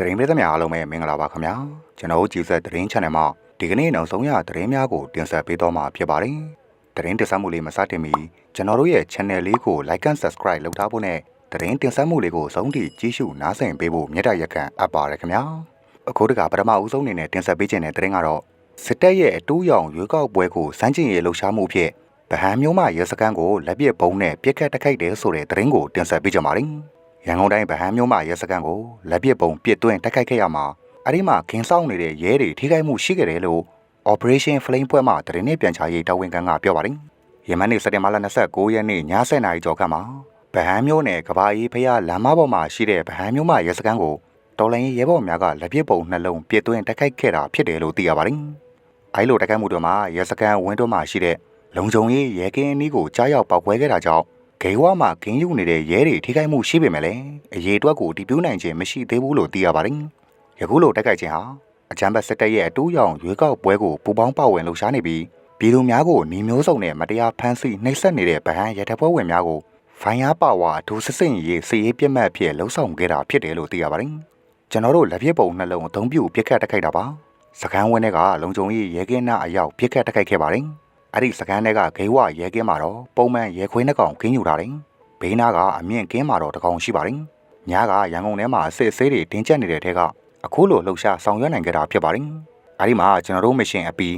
တရင်ပြည်သူများအားလုံးပဲမင်္ဂလာပါခင်ဗျာကျွန်တော်တို့ကြည်ဆက်တရင် channel မှာဒီကနေ့နောက်ဆုံးရတရင်များကိုတင်ဆက်ပေးတော့မှာဖြစ်ပါတယ်တရင်တင်ဆက်မှုလေးမစတင်မီကျွန်တော်တို့ရဲ့ channel လေးကို like and subscribe လုပ်ထားဖို့နဲ့တရင်တင်ဆက်မှုလေးကိုဆုံးထိကြည့်ရှုနားဆင်ပေးဖို့မြတ်တရက်ခံအပ်ပါတယ်ခင်ဗျာအခုတကပထမဦးဆုံးအနေနဲ့တင်ဆက်ပေးခြင်းတဲ့တရင်ကတော့စစ်တပ်ရဲ့အတူရောင်ရွေးကောက်ပွဲကိုစမ်းကျင်ရလှုပ်ရှားမှုဖြစ်ဗဟန်းမျိုးမရဲစခန်းကိုလက်ပစ်ဘုံနဲ့ပြစ်ခတ်တိုက်ခိုက်တယ်ဆိုတဲ့သတင်းကိုတင်ဆက်ပေးကြပါမယ်။ ရန်ကုန်တိုင်းဗဟန်းမျိုးမရဲစခန်းကိုလက်ပစ်ဘုံပြစ်သွင်းတိုက်ခိုက်ခဲ့ရမှာအဲ့ဒီမှာခင်းဆောင်နေတဲ့ရဲတွေထိခိုက်မှုရှိခဲ့တယ်လို့ Operation Flame ပွဲမှာသတင်းနဲ့ပြန်ချရေးတာဝန်ခံကပြောပါတယ်။ယမန်နေ့စက်တင်ဘာလ29ရက်နေ့ည7:00နာရီကျော်ခန့်မှာဗဟန်းမျိုးနယ်ကဘာအေးဖရလမ်းမပေါ်မှာရှိတဲ့ဗဟန်းမျိုးမရဲစခန်းကိုတော်လိုင်းရဲဘော်များကလက်ပစ်ဘုံနှလုံးပြစ်သွင်းတိုက်ခိုက်ခဲ့တာဖြစ်တယ်လို့သိရပါတယ်။အဲလိုတိုက်ခိုက်မှုတွေမှာရဲစခန်းဝင်းတို့မှာရှိတဲ့လုံခြုံရေးရဲကင်းအနီးကိုကြားရောက်ပောက်ကွဲခဲ့တာကြောင့် ဂေဝါမှာဂင်းယူနေတဲ့ရဲတွေထိခိုက်မှုရှိပေမဲ့လည်းအရေးအတွက်ကိုတည်ပြုနိုင်ခြင်းမရှိသေးဘူးလို့သိရပါတယ်။ယခုလိုတိုက်ခိုက်ခြင်းဟာအကြမ်းဖက်စစ်တပ်ရဲ့အတူရောင်ရွေးကောက်ပွဲကိုပူပေါင်းပါဝင်လှုပ်ရှားနေပြီးပြည်သူများကိုနှီးမျိုးစုံနဲ့မတရားဖမ်းဆီးနှိပ်စက်နေတဲ့ဗဟန်းရထပွဲဝင်များကိုဖိုင်ယာပါဝါဒူးစစ်စင်ရေးစီရေးပြတ်မှတ်ဖြစ်လှုံ့ဆော်ခဲ့တာဖြစ်တယ်လို့သိရပါတယ်။ကျွန်တော်တို့လက်ပြပုံနှလုံးအသုံးပြုပြစ်ခတ်တိုက်ခိုက်တာပါ။စကန်းဝင်းတွေကလုံခြုံရေးရဲကင်းနာအရောက်ပြစ်ခတ်တိုက်ခိုက်ခဲ့ပါတယ်။ အဲ့ဒီစကန်ထဲကဂိဝရဲကင်းမှာတော့ပုံမှန်ရဲခွေးနှကောင်ကင်းယူတာတယ်။ဘေးနာကအမြင့်ကင်းမှာတော့တကောင်ရှိပါတယ်။ညကရန်ကုန်ထဲမှာအစစ်အဆေးတွေတင်းကျပ်နေတဲ့ထဲကအခုလိုလှုပ်ရှားဆောင်ရွက်နိုင်ကြတာဖြစ်ပါတယ်။အဲ့ဒီမှာကျွန်တော်တို့မရှင်အပီ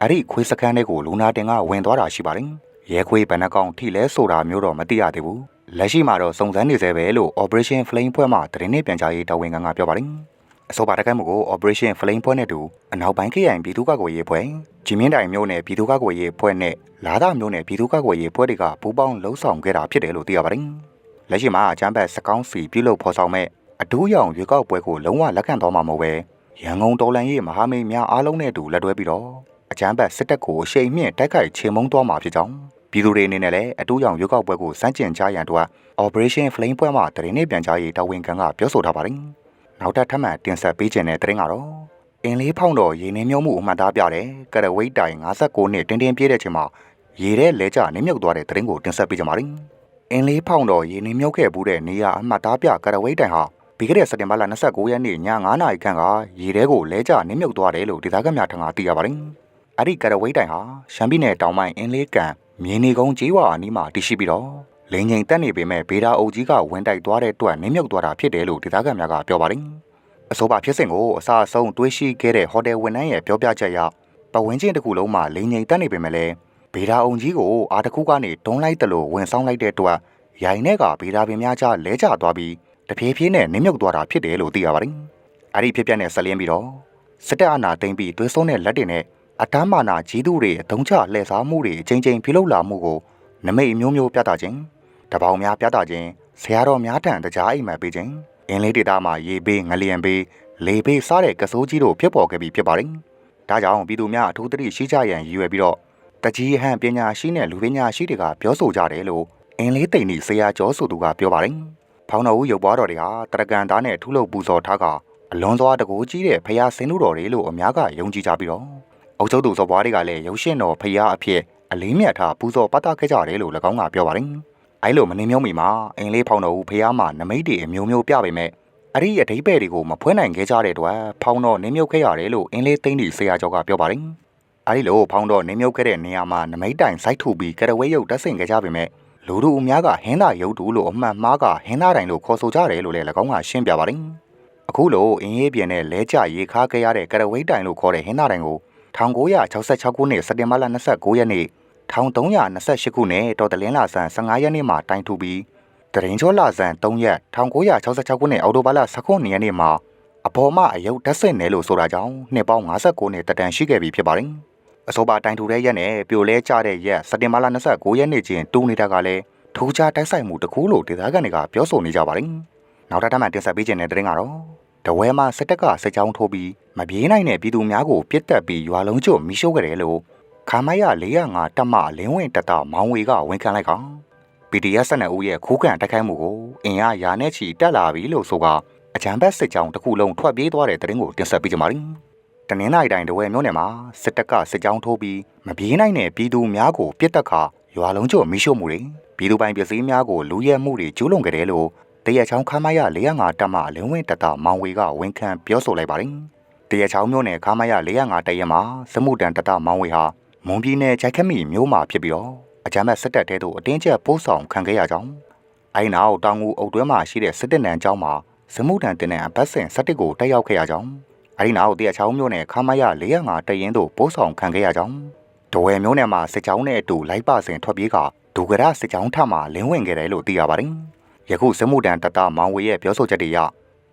အဲ့ဒီခွေးစကန်တွေကိုလူနာတင်ကဝင်သွားတာရှိပါတယ်။ရဲခွေးဘဏ္ဍကောင်ထိလဲဆိုတာမျိုးတော့မသိရသေးဘူး။လက်ရှိမှာတော့စုံစမ်းနေသေးပဲလို့ Operation Flame ဖွဲ့မှသတင်းနဲ့ပြန်ကြားရေးတာဝန်ခံကပြောပါတယ်။ အဆိုပါတကိုက်မှုကို Operation Flame ဖွဲ့နဲ့တူအနောက်ပိုင်းခရိုင်ပြည်သူ့ကာကွယ်ရေးဖွဲ့ဂျင်းမင်းတိုင်မြို့နယ်ပြည်သူ့ကာကွယ်ရေးဖွဲ့နဲ့လာဒမြို့နယ်ပြည်သူ့ကာကွယ်ရေးဖွဲ့တွေကပူးပေါင်းလှုပ်ဆောင်ခဲ့တာဖြစ်တယ်လို့သိရပါတယ်။လက်ရှိမှာအကြမ်းဖက်စကောင်းစီပြုလုပ်ဖော်ဆောင်မဲ့အတူးရောင်ရွေးကောက်ပွဲကိုလုံးဝလက်ခံတော်မှာမဟုတ်ပဲရန်ကုန်တော်လန်ရေးမဟာမိတ်များအားလုံးနဲ့အတူလက်တွဲပြီးတော့အကြမ်းဖက်စစ်တပ်ကိုအရှိန်မြင့်တိုက်ခိုက်ချေမှုန်းသွားမှာဖြစ်ကြောင်းပြည်သူတွေအနေနဲ့လည်းအတူးရောင်ရွေးကောက်ပွဲကိုစန့်ကျင်ကြရန်အတွက် Operation Flame ပွဲမှာတရင်နဲ့ပြန်ကြားရေးတာဝန်ခံကပြောဆိုထားပါတယ်။ နောက်ထပ်ထပ်မံတင်ဆက်ပေးခြင်းတဲ့သတင်းကတော့အင်းလေးဖောင်းတော်ရေနင်းမြုံမှုအမှတ်သားပြတယ်ကရဝိတ်တိုင်59နှစ်တင်းတင်းပြည့်တဲ့ချိန်မှာရေထဲလဲကျနင်းမြုပ်သွားတဲ့သတင်းကိုတင်ဆက်ပေးကြပါမယ်အင်းလေးဖောင်းတော်ရေနင်းမြုပ်ခဲ့ဘူးတဲ့နေရအမှတ်သားပြကရဝိတ်တိုင်ဟာပြီးခဲ့တဲ့စက်တင်ဘာလ29ရက်နေ့ည9နာရီခန့်ကရေထဲကိုလဲကျနင်းမြုပ်သွားတယ်လို့ဒေသခံများထံကသိရပါတယ်အဲ့ဒီကရဝိတ်တိုင်ဟာရှမ်းပြည်နယ်တောင်ပိုင်းအင်းလေးကန်မြင်းနေကုန်းကျေးဝါအနီးမှာတည်ရှိပြီးတော့ လင်းငိန်တက်နေပေမဲ့ဘေဒါအုပ်ကြီးကဝင်တိုက်သွားတဲ့အတွက်နင်းမြုပ်သွားတာဖြစ်တယ်လို့ဒေသခံများကပြောပါတယ်။အဆိုပါဖြစ်စဉ်ကိုအစအဆုံးတွေးရှိခဲ့တဲ့ဟိုတယ်ဝန်ထမ်းရဲ့ပြောပြချက်အရပဝင်းချင်းတစ်ခုလုံးမှာလင်းငိန်တက်နေပေမဲ့လည်းဘေဒါအုပ်ကြီးကိုအားတစ်ခုကနေတွန်းလိုက်တယ်လို့ဝင်ဆောင်လိုက်တဲ့အတွက်ရိုင်နဲ့ကဘေဒါပင်များကြားလဲကျသွားပြီးတဖြည်းဖြည်းနဲ့နင်းမြုပ်သွားတာဖြစ်တယ်လို့သိရပါတယ်။အဲ့ဒီဖြစ်ပျက်နဲ့ဆက်လင်းပြီးတော့စစ်တပ်အာဏာသိမ်းပြီးသွေးဆုံးတဲ့လက်တွေနဲ့အတမ်းမာနာကြီးသူတွေအုံချလှည့်စားမှုတွေအချိန်ချင်းပြုလုပ်လာမှုကိုနမိတ်မျိုးမျိုးပြသခြင်း တပေါင်းများပြသခြင်းဆရာတော်များထံတကြားအိမ်မက်ပေးခြင်းအင်းလေးဒေတာမှာရေဘေးငလျင်ဘေးလေဘေးစားတဲ့ကစိုးကြီးတို့ဖြစ်ပေါ်ခဲ့ပြီးဖြစ်ပါတယ်။ဒါကြောင့်ပြည်သူများအထူးသတိရှိကြရန်ရည်ရွယ်ပြီးတော့တကြီးဟန်ပညာရှိနဲ့လူပညာရှိတွေကပြောဆိုကြတယ်လို့အင်းလေးတိန်နီဆရာကျော်ဆိုသူကပြောပါတယ်။ဖောင်းတော်ဦးရုပ်ပွားတော်တွေဟာတရကန်သားနဲ့ထုလုပ်ပူဇော်ထားကအလွန်စွာတကူကြီးတဲ့ဖရာဆင်းလူတော်တွေလို့အများကယုံကြည်ကြပြီးတော့အုပ်ချုပ်သူစော်ဘွားတွေကလည်းရုပ်ရှင်တော်ဖရာအဖြစ်အလေးမြတ်ထားပူဇော်ပတ်သက်ခဲ့ကြတယ်လို့၎င်းကပြောပါတယ်။ အဲ့လိုမနေမျိုးမီမှာအင်လေးဖောင်တော်ဦးဖះမှာနမိတ်တွေအမျိုးမျိုးပြပေမဲ့အဲ့ဒီအဓိပ္ပာယ်တွေကိုမဖွင့်နိုင်ခဲ့ကြတဲ့အတွက်ဖောင်တော်နေမြုပ်ခဲ့ရတယ်လို့အင်းလေးသိန်းဒီဆရာကျော်ကပြောပါတယ်။အဲဒီလိုဖောင်တော်နေမြုပ်ခဲ့တဲ့နေရာမှာနမိတ်တိုင်စိုက်ထူပြီးကရဝဲရုပ်တက်ဆင်ခဲ့ကြပေမဲ့လူတို့အများကဟင်းသာရုပ်တူလို့အမှန်မှားကဟင်းသာတိုင်လို့ခေါ်ဆိုကြတယ်လို့လည်း၎င်းကရှင်းပြပါတယ်။အခုလိုအင်းရေးပြင်းနဲ့လဲကျရေခါခဲ့ရတဲ့ကရဝဲတိုင်လို့ခေါ်တဲ့ဟင်းသာတိုင်ကို1966ခုနှစ်စက်တင်ဘာလ29ရက်နေ့ 1328ခုနှစ်တော်တလင်းလာဆန်15ရက်နေ့မှာတိုင်ထူပြီးတရင်ချောလာဆန်3ရက်1966ခုနှစ်အောက်တိုဘာလ19ရက်နေ့မှာအပေါ်မှအယုတ်တက်ဆင်နေလို့ဆိုတာကြောင့်နှစ်ပေါင်း59နှစ်တတန်ရှိခဲ့ပြီဖြစ်ပါတယ်။အဆိုပါတိုင်ထူတဲ့ရက်နဲ့ပြိုလဲကျတဲ့ရက်စက်တင်ဘာလ29ရက်နေ့ချင်းတူနေတာကလည်းထူးခြားတိုက်ဆိုင်မှုတစ်ခုလို့ဒေသခံတွေကပြောဆိုနေကြပါတယ်။နောက်ထပ်မှတင်ဆက်ပေးခြင်းတဲ့တဲ့ရင်ကတော့တဝဲမှာစစ်တပ်ကစစ်ကြောင်းထိုးပြီးမပြေးနိုင်တဲ့ပြည်သူများကိုပြစ်တက်ပြီးရွာလုံးကျွတ်မိရှို့ခဲ့တယ်လို့ ခါမရ405တက်မလင်းဝင်တတမောင်ဝေကဝန်ခံလိုက်ကောင် PDF 12ဦးရဲ့ခိုးကန်တိုက်ခိုက်မှုကိုအင်အားရာနဲ့ချီတက်လာပြီလို့ဆိုကအကြံဘက်စစ်ကြောင်းတစ်ခုလုံးထွက်ပြေးသွားတဲ့တဲ့ရင်ကိုတင်ဆက်ပေးကြပါမယ်။တနင်္လာရီတိုင်းတဝဲမြို့နယ်မှာစစ်တပ်ကစစ်ကြောင်းထိုးပြီးမပြေးနိုင်တဲ့ပြည်သူများကိုပြစ်တက်ခါရွာလုံးကျွတ်မိရှို့မှုတွေပြည်သူပိုင်ပစ္စည်းများကိုလူရဲမှုတွေကျူးလွန်ခဲ့တယ်လို့တရချောင်းခမရ405တပ်မှအလင်းဝင်းတတမောင်ဝေကဝန်ခံပြောဆိုလိုက်ပါတယ်တရချောင်းမြို့နယ်ခမရ405တပ်ရမှာစမှုတန်တတမောင်ဝေဟာ မွန်ပြည်နယ်ဂျိုက်ခမီမြို့မှာဖြစ်ပြီးတော့အကြမ်းဖက်စစ်တပ်တဲသို့အတင်းကျပ်ပို့ဆောင်ခံခဲ့ရကြောင်းအဲဒီနောက်တောင်ငူအုပ်တွဲမှာရှိတဲ့စစ်တပ်နံကျောင်းမှာစမှုတန်တင်တဲ့အပတ်စဉ်17ကိုတက်ရောက်ခဲ့ရကြောင်းအဲဒီနောက်တရချောင်းမြို့နယ်ခမရ405တပ်ရင်းသို့ပို့ဆောင်ခံခဲ့ရကြောင်းတဝယ်မြို့နယ်မှာစစ်ကြောင်းနဲ့အတူလိုက်ပါစဉ်ထွက်ပြေးကဒုကရစစ်ကြောင်းထမှလင်းဝင်ခဲ့တယ်လို့သိရပါတယ်။ယခုစမှုတန်တတမောင်ဝေရဲ့ပြောဆိုချက်တွေအရ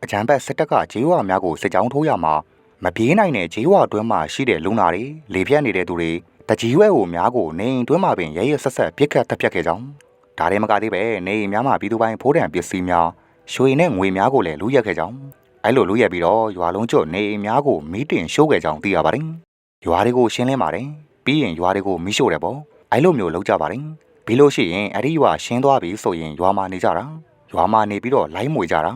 အကြံဘက်စစ်တပ်ကဂျေးဝါများကိုစစ်ကြောင်းထိုးရမှာမပြေးနိုင်တဲ့ဂျေးဝါတွင်းမှာရှိတဲ့လူနာတွေလေပြတ်နေတဲ့သူတွေ တကြီးဝဲကိုများကိုနေအိမ်တွင်းမှာပင်ရဲရဲဆက်ဆက်ပြစ်ခတ်တပ်ဖြတ်ခဲ့ကြောင်းဒါတွေမကသေးပဲနေအိမ်များမှာပြည်သူပိုင်းဖိုးတံပစ္စည်းများရွှေနဲ့ငွေများကိုလည်းလူရက်ခဲ့ကြောင်းအဲ့လိုလူရက်ပြီးတော့ရွာလုံးကျွတ်နေအိမ်များကိုမီးတင်ရှို့ခဲ့ကြောင်းသိရပါတယ်။ရွာတွေကိုရှင်းလင်းပါတယ်ပြီးရင်ရွာတွေကိုမီးရှို့တယ်ပေါ့အဲ့လိုမျိုးလုပ်ကြပါတယ်ပြီးလို့ရှိရင်အဲ့ဒီရွာရှင်းသွားပြီဆိုရင်ရွာမှာနေကြတာရွာမှာနေပြီးတော့လိုက်မွေကြတာ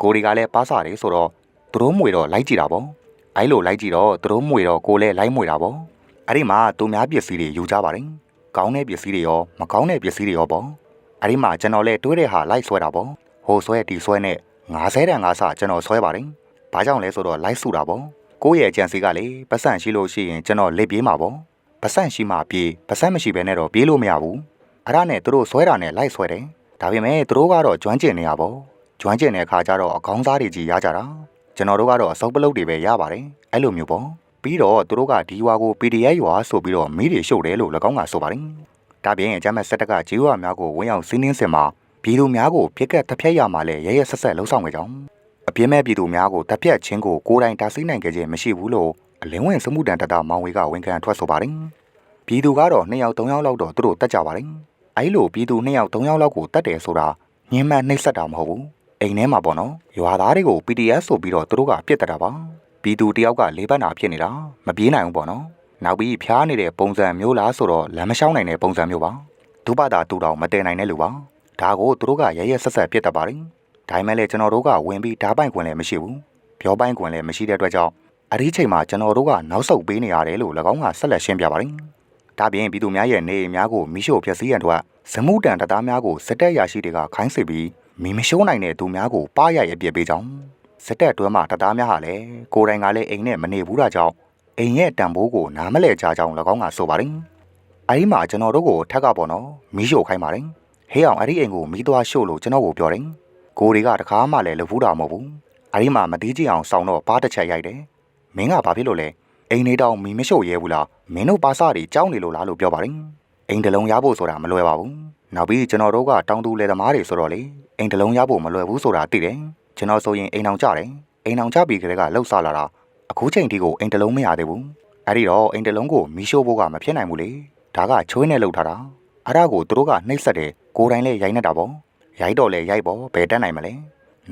ကိုတွေကလည်းပါစားတယ်ဆိုတော့သူတို့မွေတော့လိုက်ကြည့်တာပေါ့အဲ့လိုလိုက်ကြည့်တော့သူတို့မွေတော့ကိုလည်းလိုက်မွေတာပေါ့ အဲ့ဒီမှာသူများပစ္စည်းတွေယူကြပါတယ်ကောင်းတဲ့ပစ္စည်းတွေရောမကောင်းတဲ့ပစ္စည်းတွေရောပေါ့အဲ့ဒီမှာကျွန်တော်လည်းတွေးတဲ့ဟာလိုက်ဆွဲတာပေါ့ဟိုဆွဲဒီဆွဲနဲ့90တန်50ကျွန်တော်ဆွဲပါတယ်ဘာကြောင့်လဲဆိုတော့လိုက်စုတာပေါ့ကိုယ့်ရဲ့အကြံစီကလေပတ်စံရှိလို့ရှိရင်ကျွန်တော်လက်ပြေးမှာပေါ့ပတ်စံရှိမှပြေးပတ်စံမရှိဘဲနဲ့တော့ပြေးလို့မရဘူးအဲ့ဒါနဲ့သူတို့ဆွဲတာနဲ့လိုက်ဆွဲတယ်ဒါပေမဲ့သူတို့ကတော့ကျွမ်းကျင်နေရပေါ့ကျွမ်းကျင်တဲ့အခါကျတော့အကောင်းစားတွေကြီးရကြတာကျွန်တော်တို့ကတော့အစုပ်ပလုတ်တွေပဲရပါတယ်အဲ့လိုမျိုးပေါ့ ပြီးတော့သူတို့ကဒီရွာကို PDF ရွာဆိုပြီးတော့မိတွေရှုပ်တယ်လို့၎င်းကဆိုပါတယ်ဒါပြင်အကြမ်းမဲ့စက်တက်ကဂျီဝါများကိုဝင်ရောက်စီးနှင်းစင်မှာပြည်သူများကိုပြစ်ကတ်တစ်ဖျက်ရမှာလဲရဲရဲဆက်ဆက်လှုံ့ဆော်ခဲ့ကြောင်းအပြင်းမဲ့ပြည်သူများကိုတပ်ဖြတ်ခြင်းကိုကိုယ်တိုင်တားဆီးနိုင်ခဲ့ခြင်းမရှိဘူးလို့အလင်းဝင်စမှုတန်တတမောင်ဝေကဝန်ခံထွက်ဆိုပါတယ်ပြည်သူကတော့2ယောက်3ယောက်လောက်တော့သူတို့တတ်ကြပါတယ်အဲ့လိုပြည်သူ2ယောက်3ယောက်လောက်ကိုတတ်တယ်ဆိုတာညှဉ်းမှန်နှိပ်စက်တာမဟုတ်ဘူးအိမ်ထဲမှာပေါ့နော်ရွာသားတွေကို PDF ဆိုပြီးတော့သူတို့ကပြစ်တတ်တာပါ ပြည်သူတယောက်ကလေးပတ်နာဖြစ်နေတာမပြေးနိုင်ဘူးပေါ့နော်နောက်ပြီးဖျားနေတဲ့ပုံစံမျိုးလားဆိုတော့လမ်းမလျှောက်နိုင်တဲ့ပုံစံမျိုးပါဒုပတာတူတောင်မတည်နိုင်တဲ့လူပါဒါကိုသူတို့ကရရဆက်ဆက်ပြစ်တတ်ပါတယ်ဒါမှလည်းကျွန်တော်တို့ကဝင်ပြီးဓာပိုင်ခွင်လည်းမရှိဘူးပြောပိုင်ခွင်လည်းမရှိတဲ့အတွက်ကြောင့်အဲ့ဒီချိန်မှာကျွန်တော်တို့ကနောက်ဆုတ်ပေးနေရတယ်လို့၎င်းကဆက်လက်ရှင်းပြပါတယ်ဒါပြင်ပြည်သူများရဲ့နေအိမ်များကိုမိရှို့ဖျက်ဆီးရန်တို့ကဇမှုတန်တသားများကိုစစ်တပ်ရာရှိတွေကခိုင်းစေပြီးမိမရှိုးနိုင်တဲ့သူများကိုပါရရပြစ်ပေးကြောင်း စစ်တပ်တွဲမှာတသားများဟာလည်းကိုယ်တိုင်ကလည်းအိမ်နဲ့မနေဘူးတာကြောင့်အိမ်ရဲ့တံပိုးကိုနားမလဲကြကြောင်း၎င်းကဆိုပါတယ်အဲဒီမှာကျွန်တော်တို့ကိုထက်ကပေါ့နော်မိရှို့ခိုင်းပါတယ်ဟေးအောင်အဲ့ဒီအိမ်ကိုမိသွားရှို့လို့ကျွန်တော်ကိုပြောတယ်ကိုတွေကတကားမှလည်းလှဖူးတာမဟုတ်ဘူးအဲ့ဒီမှာမသေးကြအောင်စောင်းတော့ပါတစ်ချက်ရိုက်တယ်မင်းကဘာဖြစ်လို့လဲအိမ်လေးတောင်မီမရှို့ရဲဘူးလားမင်းတို့ပါစတွေကြောက်နေလို့လားလို့ပြောပါတယ်အိမ်တလုံးရဖို့ဆိုတာမလွယ်ပါဘူးနောက်ပြီးကျွန်တော်တို့ကတောင်သူလယ်သမားတွေဆိုတော့လေအိမ်တလုံးရဖို့မလွယ်ဘူးဆိုတာသိတယ် ကျွန်တော်ဆိုရင်အိမ်အောင်ကြတယ်အိမ်အောင်ကြပြီးကြတဲ့ကလှုပ်ဆလာတာအခုချိန်ထိကိုအိမ်တလုံးမရသေးဘူးအဲ့ဒီတော့အိမ်တလုံးကိုမီးရှို့ဖို့ကမဖြစ်နိုင်ဘူးလေဒါကချွေးနဲ့လှုပ်ထားတာအဲ့ဒါကိုသူတို့ကနှိပ်စက်တယ်ကိုယ်တိုင်လည်းရိုက်နေတာပေါ့ရိုက်တော့လည်းရိုက်ပေါ့ဘယ်တက်နိုင်မလဲ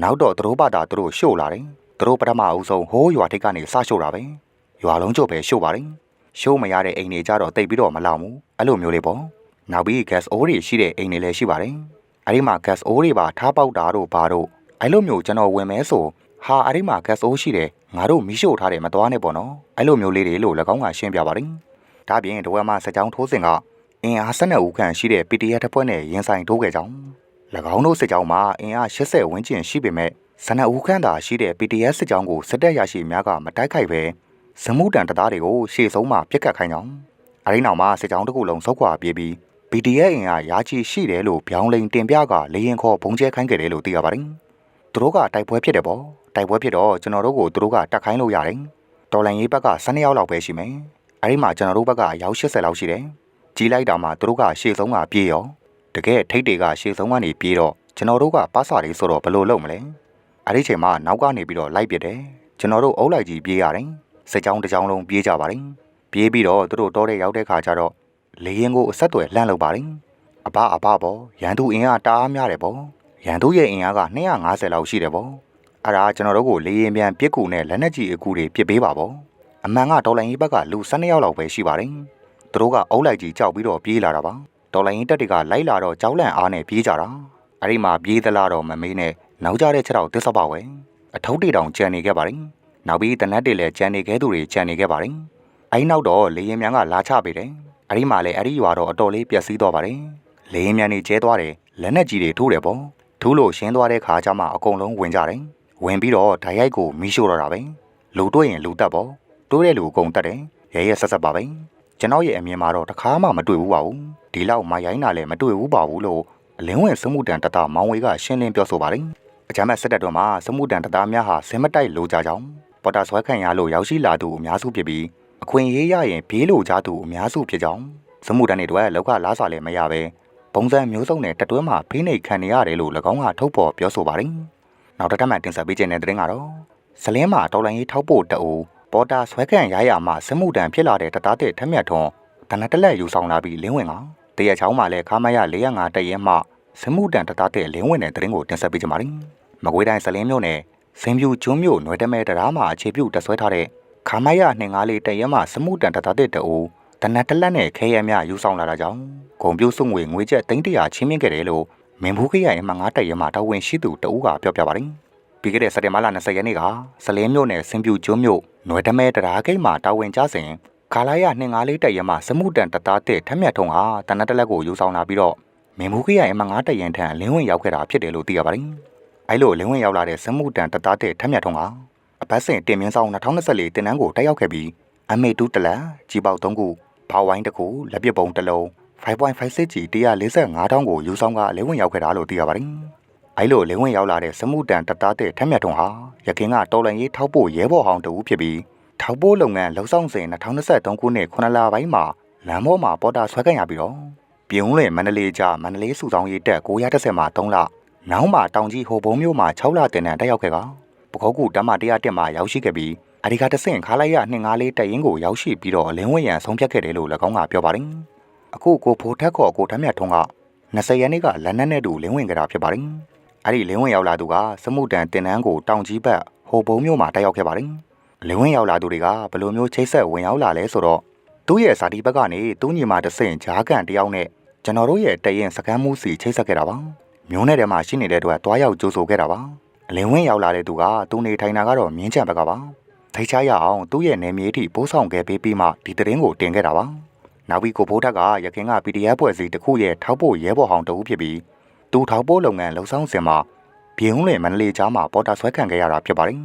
နောက်တော့သူတို့ဘာသာသူတို့ရှို့လာတယ်သူတို့ပထမအဦးဆုံးဟိုးရွာထိပ်ကနေစရှို့တာပဲရွာလုံးကျုပ်ပဲရှို့ပါတယ်ရှို့မရတဲ့အိမ်တွေကြတော့တိတ်ပြီးတော့မလောင်ဘူးအဲ့လိုမျိုးလေးပေါ့နောက်ပြီး gas အိုးတွေရှိတဲ့အိမ်တွေလည်းရှိပါတယ်အဲ့ဒီမှာ gas အိုးတွေပါထားပေါက်တာတို့ဘာတို့ အဲ့လိုမျိုးကျွန်တော်ဝင်မဲဆိုဟာအဲ့ဒီမှာ gas အိုးရှိတယ်ငါတို့မီးရှို့ထားတယ်မသွားနဲ့ပေါ့နော်အဲ့လိုမျိုးလေးတွေလို့၎င်းကရှင်းပြပါတယ်ဒါပြင်တဝက်မှာစကြောင်းထိုးစင်ကအင်အား12ဦးခန့်ရှိတဲ့ PDF တပ်ဖွဲ့နဲ့ရင်ဆိုင်ထိုးခဲ့ကြောင်း၎င်းတို့စစ်ကြောင်းမှာအင်အား80ဝန်းကျင်ရှိပေမဲ့12ဦးခန့်သာရှိတဲ့ PDF စစ်ကြောင်းကိုစစ်တပ်ရရှိများကမတိုက်ခိုက်ပဲဇမှုတန်တသားတွေကိုရှေ့ဆုံးမှာပြစ်ကတ်ခိုင်းကြောင်းအဲဒီနောက်မှာစစ်ကြောင်းတစ်ခုလုံးဆုတ်ခွာပြေးပြီး BDS အင်အားရာချီရှိတယ်လို့ဗျောင်းလိန်တင်ပြကလေရင်ခေါ်ဘုံကျဲခိုင်းခဲ့တယ်လို့သိရပါတယ်။ သူတို့ကတိုက်ပွဲဖြစ်တယ်ပေါ့။တိုက်ပွဲဖြစ်တော့ကျွန်တော်တို့ကိုသူတို့ကတက်ခိုင်းလို့ရတယ်။တော်လန်ရေးဘက်က12ယောက်လောက်ပဲရှိမယ်။အဲဒီမှာကျွန်တော်တို့ဘက်ကရောက်80လောက်ရှိတယ်။ကြီးလိုက်တာမှသူတို့ကရှေ့ဆုံးကပြေးရောတကယ်ထိတ်တွေကရှေ့ဆုံးကနေပြေးတော့ကျွန်တော်တို့ကပတ်စာလေးဆိုတော့ဘယ်လိုလုပ်မလဲ။အဲဒီချိန်မှာနောက်ကနေပြီးတော့လိုက်ပစ်တယ်။ကျွန်တော်တို့အုပ်လိုက်ကြီးပြေးရတယ်။စစ်ကြောင်းတစ်ကြောင်းလုံးပြေးကြပါတယ်။ပြေးပြီးတော့သူတို့တောထဲရောက်တဲ့ခါကျတော့လေရင်ကိုအဆက်တွေလှမ်းလုပ်ပါတယ်။အဘအဘပေါ့ရန်သူအင်အားတအားများတယ်ပေါ့။ ရန်သူရဲ့အင်အားက250လောက်ရှိတယ်ပေါ့။အဲ့ဒါကျွန်တော်တို့ကိုလေရင်ပြန်ပစ်ကူနဲ့လက်နက်ကြီးအကူတွေပစ်ပေးပါပေါ့။အမှန်ကဒေါ်လာရင်းဘက်ကလူ12ယောက်လောက်ပဲရှိပါတယ်။သူတို့ကအုပ်လိုက်ကြီးကြောက်ပြီးတော့ပြေးလာတာပါ။ဒေါ်လာရင်းတက်တွေကလိုက်လာတော့ကြောက်လန့်အားနဲ့ပြေးကြတာ။အဲ့ဒီမှာပြေးသလားတော့မမေးနဲ့နောက်ကြတဲ့ချက်တော့တစ်စပါဝဲ။အထုပ်တေတောင်ကြံနေခဲ့ပါတယ်။နောက်ပြီးတနက်တွေလည်းကြံနေခဲ့သူတွေကြံနေခဲ့ပါတယ်။အဲ့နောက်တော့လေရင်မြန်ကလာချပေးတယ်။အဲ့ဒီမှာလည်းအဲ့ဒီရွာတော့အတော်လေးပျက်စီးသွားပါတယ်လေရင်မြန်နေကျဲသွားတယ်လက်နက်ကြီးတွေထိုးတယ်ပေါ့ ထူးလို့ရှင်းသွားတဲ့ခါကျမှအကုန်လုံးဝင်ကြတယ်ဝင်ပြီးတော့ဓာတ်ရိုက်ကိုမီးရှို့တော့တာပဲလူတွေ့ရင်လူတက်ပေါ့တိုးတဲ့လူအကုန်တက်တယ်ရဲရဲဆက်ဆက်ပါပဲကျွန်တော်ရဲ့အမြင်မှာတော့တခါမှမတွေ့ဘူးပါဘူးဒီလောက်မရိုင်းတာလည်းမတွေ့ဘူးပါဘူးလို့အလင်းဝင်စမှုတန်တတမောင်ဝေကရှင်းလင်းပြောဆိုပါတယ်အကြမ်းမဲ့စစ်တပ်တော်မှာစမှုတန်တတများဟာဆင်မတိုက်လိုကြကြောင်းပေါ်တာဆွဲခံရလို့ရောက်ရှိလာသူအများစုဖြစ်ပြီးအခွင့်အရေးရရင်ပြေးလိုကြသူအများစုဖြစ်ကြောင်းစမှုတန်တွေအတွက်လောက်ကလားစွာလည်းမရပဲ ပုံစံမျိုးစုံနဲ့တတွဲမှာဖိနှိပ်ခံနေရတယ်လို့၎င်းကထုတ်ဖော်ပြောဆိုပါတယ်နောက်တစ်ထပ်မှတင်ဆက်ပေးခြင်းတဲ့တဲ့ရင်ကတော့ဇလင်းမှာတော်လိုင်းရေးထောက်ဖို့တအူပေါ်တာဆွဲခံရရမှစမှုတန်ဖြစ်လာတဲ့တသားတဲ့ထက်မြတ်ထွန်တနက်တလက်ယူဆောင်လာပြီးလင်းဝင်ကတရချောင်းမှာလည်းခါမရ405တရဲမှစမှုတန်တသားတဲ့လင်းဝင်တဲ့တဲ့ရင်ကိုတင်ဆက်ပေးကြပါမယ်မကွေးတိုင်းဇလင်းမြို့နယ်စင်ပြူကျွန်းမြို့နွယ်တမဲတရားမှာအခြေပြုတက်ဆွဲထားတဲ့ခါမရ254တရဲမှစမှုတန်တသားတဲ့တအူ တနက်တလက်နဲ့ခဲရမြယူဆောင်လာတာကြောင့်ဂုံပြိုးစုံငွေငွေကျပ်300ချင်းမြင့်ခဲ့တယ်လို့မင်းဘူးခရိုင်မှာငါးတရဲမှတာဝန်ရှိသူတအူးကပြောပြပါတယ်ပြီးခဲ့တဲ့စက်တင်ဘာလ20ရက်နေ့ကစလင်းမြို့နယ်စင်ပြူကျွန်းမြို့နွယ်တမဲတရားကိတ်မှာတာဝန်ကျစဉ်ခါလာရ254တက်ရမှာစမှုတန်တသားတဲ့ထက်မြတ်ထုံဟာတနက်တလက်ကိုယူဆောင်လာပြီးတော့မင်းဘူးခရိုင်မှာငါးတရင်ထံလင်းဝင်ရောက်ခဲ့တာဖြစ်တယ်လို့သိရပါတယ်အဲလိုလင်းဝင်ရောက်လာတဲ့စမှုတန်တသားတဲ့ထက်မြတ်ထုံကအပတ်စဉ်တင်မင်းဆောင်2024တင်နန်းကိုတက်ရောက်ခဲ့ပြီးအမေတူးတလန်ကြီးပေါက်3ခု ဘောက်ဝိုင်းတစ်ခုလက်ပစ်ပုံတစ်လုံး 5.56 G 145တောင်းကိုယူဆောင်ကလင်းဝင်ရောက်ခဲ့တာလို့သိရပါတယ်အဲလိုလင်းဝင်ရောက်လာတဲ့စမှုတန်တသားတဲ့ထက်မြတ်ထုံဟာရခင်ကတော်လန်ရေးထောက်ဖို့ရဲဘော်ဟောင်းတူဖြစ်ပြီးထောက်ပိုးလုပ်ငန်းလှုပ်ဆောင်စဉ်2023ခုနှစ်9လပိုင်းမှာလမ်းပေါ်မှာပေါ်တာဆွဲခံရပြီးတော့ပြုံးလေမန္တလေးကြားမန္တလေးစုဆောင်ရေးတက်930မှာ3လနောက်မှာတောင်ကြီးဟိုဘုံမြို့မှာ6လတင်တန်းတက်ရောက်ခဲ့ကပခောကူတမ101မှာရောက်ရှိခဲ့ပြီး အဒီကတဆင့်ခါလိုက်ရ254တက်ရင်ကိုရောက်ရှိပြီးတော့အလင်းဝင်ရန်ဆုံးဖြတ်ခဲ့တယ်လို့၎င်းကပြောပါတယ်အခုကိုဖိုးထက်ခေါ်ကိုထမ်းမြတ်ထုံးက20ရက်နေ့ကလက်နက်နဲ့တူလင်းဝင်ကြတာဖြစ်ပါတယ်အဲ့ဒီလင်းဝင်ရောက်လာသူကစမှုတန်တင်တန်းကိုတောင်ကြီးဘက်ဟိုဘုံမြို့မှာတက်ရောက်ခဲ့ပါတယ်လင်းဝင်ရောက်လာသူတွေကဘယ်လိုမျိုးချိတ်ဆက်ဝင်ရောက်လာလဲဆိုတော့သူ့ရဲ့ဇာတိဘက်ကနေသူ့ညီမတဆင့်ဂျားကန်တယောက်နဲ့ကျွန်တော်တို့ရဲ့တရင်စကမ်းမှုစီချိတ်ဆက်ခဲ့တာပါမျိုးနယ်ထဲမှာရှိနေတဲ့အတွက်တွားရောက်ကြိုးဆိုခဲ့တာပါအလင်းဝင်ရောက်လာတဲ့သူကသူနေထိုင်တာကတော့မြင်းချံဘက်ကပါ ထိတ်ချရအောင်သူ့ရဲ့နေမြေထိပိုးဆောင်ခဲ့ပေးပြီးမှဒီတရင်ကိုတင်ခဲ့တာပါနောက်ပြီးကိုဖိုးထက်ကရခင်က PDF ဖွဲ့စည်းတစ်ခုရဲ့ထောက်ပို့ရဲဘော်ဟောင်းတဦးဖြစ်ပြီးသူထောက်ပို့လုပ်ငန်းလှုပ်ဆောင်စဉ်မှာပြည်ုံးလင်မန္တလေးကြားမှာပေါ်တာဆွဲခံခဲ့ရတာဖြစ်ပါတယ်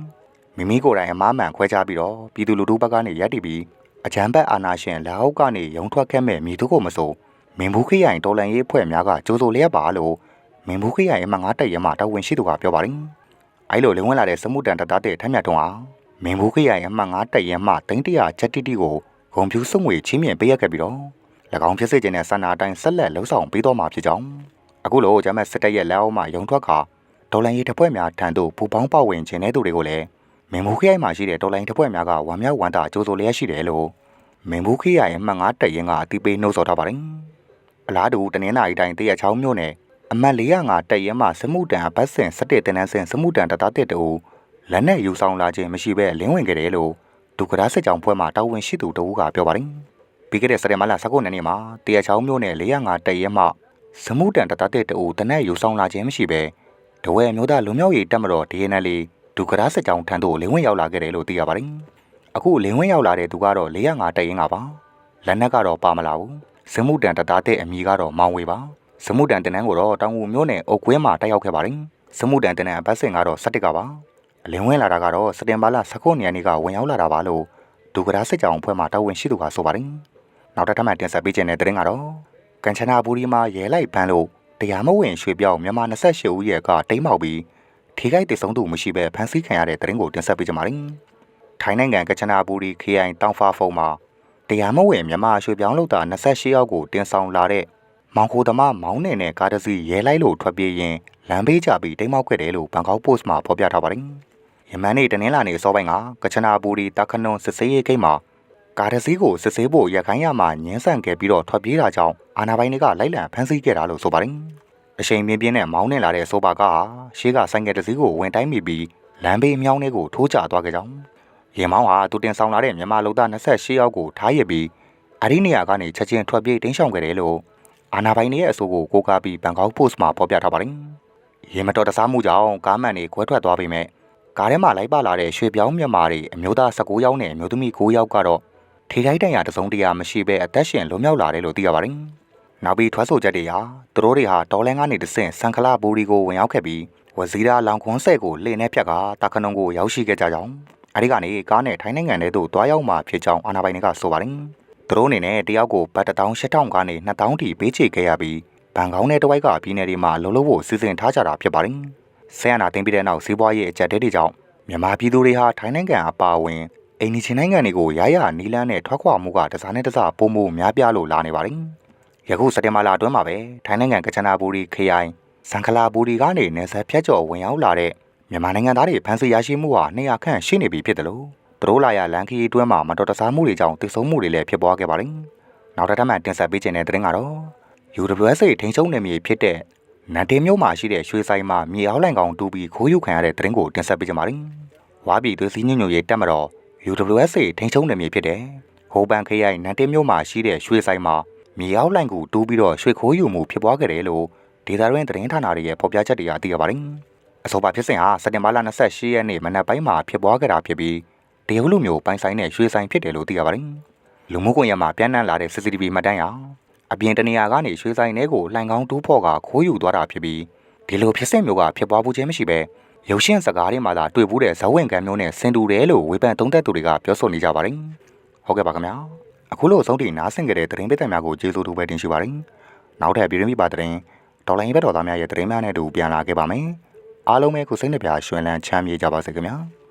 မိမိကိုယ်တိုင်အမားမှန်ခွဲခြားပြီးတော့ပြည်သူလူထုဘက်ကနေရပ်တည်ပြီးအကြမ်းဖက်အာဏာရှင်လက်အောက်ကနေရုံထွက်ခဲ့မဲ့မိသူကိုမဆိုမင်းဘူးခရိုင်တော်လန်ရေးဖွဲ့များကကြိုးစိုးလျက်ပါလို့မင်းဘူးခရိုင်မှာငါးတက်ရမှတာဝန်ရှိသူကပြောပါတယ်။အဲလိုလင်းဝင်လာတဲ့စမှုတန်တသားတဲ့ထက်မြတ်တုံးဟာ မင်းဘူးခရိုင်မှာငါးတက်ရမှတိန်တရာချက်တိတိကိုဂုံဖြူစုံငွေချင်းမြင်ပေးရခဲ့ပြီးတော့၎င်းဖြစ်စေခြင်းနဲ့ဆန္ဒအတိုင်းဆက်လက်လှုပ်ဆောင်ပေးတော်မှာဖြစ်ကြောင်းအခုလိုဂျမတ်စစ်တပ်ရဲ့လက်အောက်မှာရုံထွက်ခါဒေါ်လာရေးတပ်ဖွဲ့များထံသို့ပူပေါင်းပါဝင်ခြင်းတဲ့သူတွေကိုလည်းမင်ဘူးခရိုင်မှာရှိတဲ့တော်လိုင်းတပ်ဖွဲ့များကဝမ်းမြောက်ဝမ်းသာကြိုးဆိုလျက်ရှိတယ်လို့မင်ဘူးခရိုင်ရဲ့မှတ်ငါတက်ရင်ကအတိပေးနှုတ်ဆော်ထားပါတယ်။အလားတူတနင်္လာရီတိုင်းတရချောင်းမြို့နယ်အမှတ်405တက်ရင်မှာစမှုတန်ဘတ်စင်17တန်းစင်စမှုတန်တသားတက်တူ လက်နဲ့ယူဆောင်လာခြင်းမရှိဘဲလင်းဝင်ခဲ့တယ်လို့ဒုက္ခရစစ်ကြောင်ဖွဲ့မှတာဝန်ရှိသူတဦးကပြောပါတယ်။ပြီးခဲ့တဲ့စက်တင်ဘာလ19ရက်နေ့မှာတရချောင်းမြို့နယ်405တက်ရင်မှာစမှုတန်တသားတက်တူတနက်ယူဆောင်လာခြင်းမရှိဘဲတဝဲမျိုးသားလူမျိုးရေးတက်မတော် DNL ဒုက္ခရစစ်ကြောင်ထံသို့လင်းဝင်ရောက်လာခဲ့တယ်လို့သိရပါတယ်။အခုလင်းဝင်ရောက်လာတဲ့သူကတော့405တက်ရင်ကပါ။လက်နက်ကတော့ပါမလာဘူး။စမှုတန်တသားတဲ့အမိကတော့မောင်ဝေပါ။စမှုတန်တနန်းကိုတော့တောင်ငူမျိုးနယ်အုတ်ကွင်းမှာတက်ရောက်ခဲ့ပါတယ်။စမှုတန်တနန်းဘတ်စင်ကတော့17ကပါ။ အလင်းဝင်လာတာကတော့စတင်ဘာလ19ရက်နေ့ကဝင်ရောက်လာတာပါလို့ဒုက္ခရစစ်ကြောင်ဖွဲ့မှတာဝန်ရှိသူကဆိုပါတယ်။နောက်တစ်ထပ်မှတင်ဆက်ပေးခြင်းတဲ့တဲ့ရင်ကတော့ကန်ချနာဘူရီမှာရဲလိုက်ပန်းလို့တရားမဝင်ရွှေပြောင်းမြန်မာ28ဦးရဲ့ကတိမ့်မောက်ပြီးထိခိုက်ဒေဆုံးသူမရှိဘဲဖမ်းဆီးခံရတဲ့တရင်ကိုတင်ဆက်ပေးကြပါမယ်။ထိုင်းနိုင်ငံကချနာဘူရီခရိုင်တောင်ဖာဖုံမှာတရားမဝင်မြန်မာရွှေပြောင်းလုပ်တာ28ယောက်ကိုတင်ဆောင်လာတဲ့မောင်ခိုသမားမောင်းနေနဲ့ကားတစ်စီးရဲလိုက်လို့ထွက်ပြေးရင်လမ်းဘေးချပြီးတိမ်မောက်ခဲ့တယ်လို့ဘန်ကောက်ပို့စ်မှာဖော်ပြထားပါတယ်။ ယမန်နေ့တနင်္လာနေ့အစောပိုင်းကကချနာဘူရီတခနွန်စစ်စေးရေးဂိတ်မှာကားတစ်စီးကိုစစ်ဆေးဖို့ရခိုင်ရမှာညှင်းဆန့်ခဲ့ပြီးတော့ထွက်ပြေးတာကြောင့်အာနာပိုင်တွေကလိုက်လံဖမ်းဆီးခဲ့တာလို့ဆိုပါတယ်။အချိန်ပြင်းပြင်းနဲ့မောင်းနေလာတဲ့ဆိုပါကရှေးကဆိုင်ကယ်တစ်စီးကိုဝင်တိုင်းမိပြီးလမ်းဘေးမြောင်းလေးကိုထိုးချသွားခဲ့ကြောင်းရင်မောင်းဟာသူတင်ဆောင်လာတဲ့မြန်မာလူသား28ယောက်ကိုထားရပြီးအဒီနေရာကနေချက်ချင်းထွက်ပြေးတင်းရှောင်ခဲ့တယ်လို့အာနာပိုင်ရဲ့အဆိုကိုကိုးကားပြီးဘန်ကောက်ပို့စ်မှာဖော်ပြထားပါတယ်။ရေမတော်တဆမှုကြောင့်ကားမှန်တွေခွဲထွက်သွားပေမဲ့ ကားထဲမှာလိုက်ပါလာတဲ့ရွှေပြောင်းမြန်မာတွေအမျိုးသား19ယောက်နဲ့အမျိုးသမီး9ယောက်ကတော့ထိခိုက်ဒဏ်ရာတစုံတရာမရှိဘဲအသက်ရှင်လွတ်မြောက်လာတယ်လို့သိရပါတယ်။နောက်ပြီးထွက်ဆိုချက်တွေဟာသူတို့တွေဟာဒေါ်လန်ကနေတဆင့်ဆန်ခလာဘူရီကိုဝင်ရောက်ခဲ့ပြီးဝဇီရာလောင်ခွန်းဆဲကိုလှေနဲ့ဖြတ်ကတာခနုံကိုရောက်ရှိခဲ့ကြကြောင်းအဲဒီကနေကားနဲ့ထိုင်းနိုင်ငံထဲသို့တွားရောက်မှဖြစ်ကြောင်းအာဏာပိုင်တွေကဆိုပါတယ်သူတို့အနေနဲ့တယောက်ကိုဘတ်18000ကနေ2000ထိပေးချေခဲ့ရပြီးဘန်ကောက်နဲ့တဝိုက်ကပြည်နယ်တွေမှာလုံလို့ဖို့စီစဉ်ထားကြတာဖြစ်ပါတယ် ဆဲယနာတင်ပြီးတဲ့နောက်စီးပွားရေးအကြက်တဲတွေကြောင့်မြန်မာပြည်သူတွေဟာထိုင်းနိုင်ငံအပါအဝင်အိန္ဒိချင်းနိုင်ငံတွေကိုရရနီလန်းနဲ့ထွက်ခွာမှုကတစားနဲ့တစားပုံမှုများပြားလို့လာနေပါတယ်ယခုစက်တင်ဘာလအတွင်းမှာပဲထိုင်းနိုင်ငံကချနာဘူရီခရိုင်စံခလာဘူရီကနေနယ်စပ်ဖြတ်ကျော်ဝင်ရောက်လာတဲ့မြန်မာနိုင်ငံသားတွေဖမ်းဆီးရရှိမှုဟာ200ခန့်ရှိနေပြီဖြစ်တယ်လို့သူတို့လာရလန်ခီအတွင်းမှာမတော်တဆမှုတွေကြောင့်တိစုံမှုတွေလည်းဖြစ်ပွားခဲ့ပါတယ်နောက်တစ်ထပ်မှတင်ဆက်ပေးခြင်းတဲ့သတင်းကတော့ UWSA ထိန်းချုပ်နယ်မြေဖြစ်တဲ့ နန်တေမြို့မှာရှိတဲ့ရွှေဆိုင်မှာမြေအောက်လိုင်ကောင်တူပြီးခိုးယူခံရတဲ့သတင်းကိုတင်ဆက်ပေးကြပါမယ်။ဝါပြည်သွေးစည်းညွန့်ညွန့်ရေးတက်မတော် UWSA ထိန်းချုပ်နယ်မြေဖြစ်တဲ့ဟိုပန်ခရိုင်နန်တေမြို့မှာရှိတဲ့ရွှေဆိုင်မှာမြေအောက်လိုင်ကိုတူပြီးတော့ရွှေခိုးယူမှုဖြစ်ပွားခဲ့တယ်လို့ဒေတာရင်းသတင်းဌာနတွေရဲ့ဖော်ပြချက်တွေကသိရပါတယ်။အဆိုပါဖြစ်စဉ်ဟာစက်တင်ဘာလ28ရက်နေ့မနက်ပိုင်းမှာဖြစ်ပွားခဲ့တာဖြစ်ပြီးတရုတ်လူမျိုးပိုင်ဆိုင်တဲ့ရွှေဆိုင်ဖြစ်တယ်လို့သိရပါတယ်။လူမှုကွန်ရက်မှာပြန့်နှံ့လာတဲ့ CCTV မှတ်တမ်းအရ အပြင်တနေရာကနေရွှေဆိုင်ထဲကိုလှိုင်ကောင်းတူးဖော့ကခိုးယူသွားတာဖြစ်ပြီးဒီလိုဖြစ်စဉ်မျိုးကဖြစ်ပွားမှုချင်းမရှိပဲရုပ်ရှင်စကားတွေမှာသာတွေ့ဘူးတဲ့ဇဝင်ကံမျိုးနဲ့ဆင်တူတယ်လို့ဝေဖန်သုံးသပ်သူတွေကပြောဆိုနေကြပါတယ်။ဟုတ်ကဲ့ပါခင်ဗျာ။အခုလိုအဆုံးထိနားဆင်ကြတဲ့သတင်းပေးသက်များကိုကျေးဇူးတူပဲတင်ရှိပါတယ်။နောက်ထပ်ပြည်တွင်းပြည်ပသတင်းဒေါ်လာရင်းဘက်တော်သားများရဲ့သတင်းများနဲ့အတူပြန်လာခဲ့ပါမယ်။အားလုံးပဲကိုစိတ်နှပြရွှင်လန်းချမ်းမြေ့ကြပါစေခင်ဗျာ။